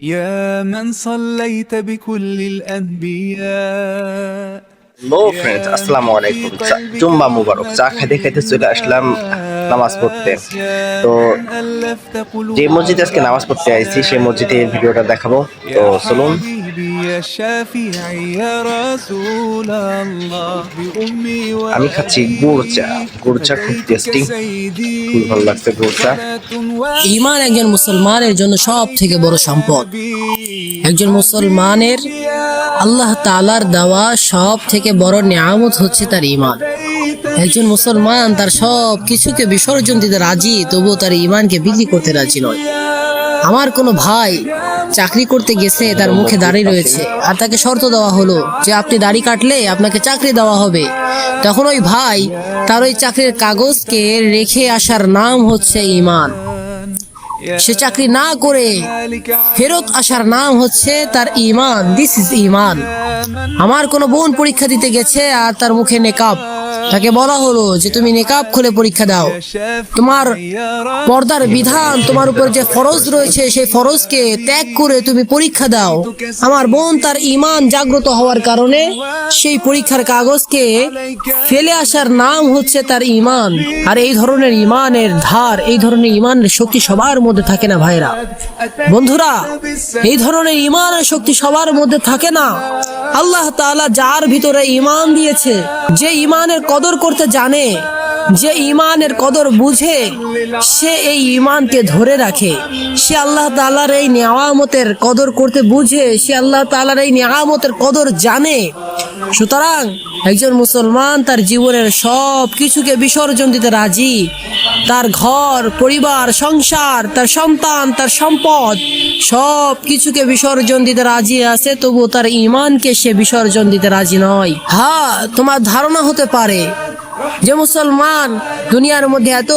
يا من صليت بكل الأنبياء লো friends আসসালামু আলাইকুম চা- জুম্মা মুবারক চা খাইতে খাইতে চলে আসলাম নামাজ পড়তে তো যে মসজিদে আজকে নামাজ পড়তে আইছি সেই মসজিদে ভিডিওটা দেখাবো তো চলুন আমি খাচ্ছি গুড় চা গুড় চা খুব টেস্টিং খুব ভালো লাগছে গুড় চা ইমান একজন মুসলমানের জন্য সব থেকে বড় সম্পদ। একজন মুসলমানের আল্লাহ তালার দেওয়া সব থেকে বড় নিয়ামত হচ্ছে তার ইমান একজন মুসলমান তার সব কিছুকে বিসর্জন দিতে রাজি তবুও তার ইমানকে বিক্রি করতে রাজি নয়। আমার কোনো ভাই চাকরি করতে গেছে, তার মুখে দাড়ি রয়েছে। আর তাকে শর্ত দেওয়া হলো যে আপনি দাড়ি কাটলে আপনাকে চাকরি দেওয়া হবে। তখন ওই ভাই তার ওই চাকরির কাগজকে রেখে আসার নাম হচ্ছে ইমান। সে চাকরি না করে ফেরত আসার নাম হচ্ছে তার ইমান। দিস ইজ ইমান। আমার কোনো বোন পরীক্ষা দিতে গেছে আর তার মুখে নেকাব। তাকে বলা হলো যে তুমি নেকাব খুলে পরীক্ষা দাও। তোমার পর্দার বিধান, তোমার উপর যে ফরজ রয়েছে, সেই ফরজকে ত্যাগ করে তুমি পরীক্ষা দাও। আমার বোন তার ইমান জাগ্রত হওয়ার কারণে সেই পরীক্ষার কাগজকে ফেলে আসার নাম হচ্ছে তার ইমান আর এই ধরনের ইমানের ধার, এই ধরনের ইমানের শক্তি সবার মধ্যে থাকে না ভাইরা। বন্ধুরা, এই ধরনের ইমানের শক্তি সবার মধ্যে থাকে না। আল্লাহ তালা যার ভিতরে ইমান দিয়েছে যে ইমানের কদর করতে জানে যে ইমানের কদর বুঝে, সে এই ইমানকে ধরে রাখে। সে আল্লাহ তাআলার এই নিয়ামতের কদর করতে বুঝে, সে আল্লাহ তাআলার এই নিয়ামতের কদর জানে। সুতরাং একজন মুসলমান তার জীবনের সব কিছুকে বিসর্জন দিতে রাজি। তার ঘর, পরিবার, সংসার, তার সন্তান, তার সম্পদ সব কিছুকে বিসর্জন দিতে রাজি আছে তবু তার ইমানকে সে বিসর্জন দিতে রাজি নয়। হ্যাঁ তোমার ধারণা হতে পারে। যে মুসলমান দুনিয়ার মধ্যে এত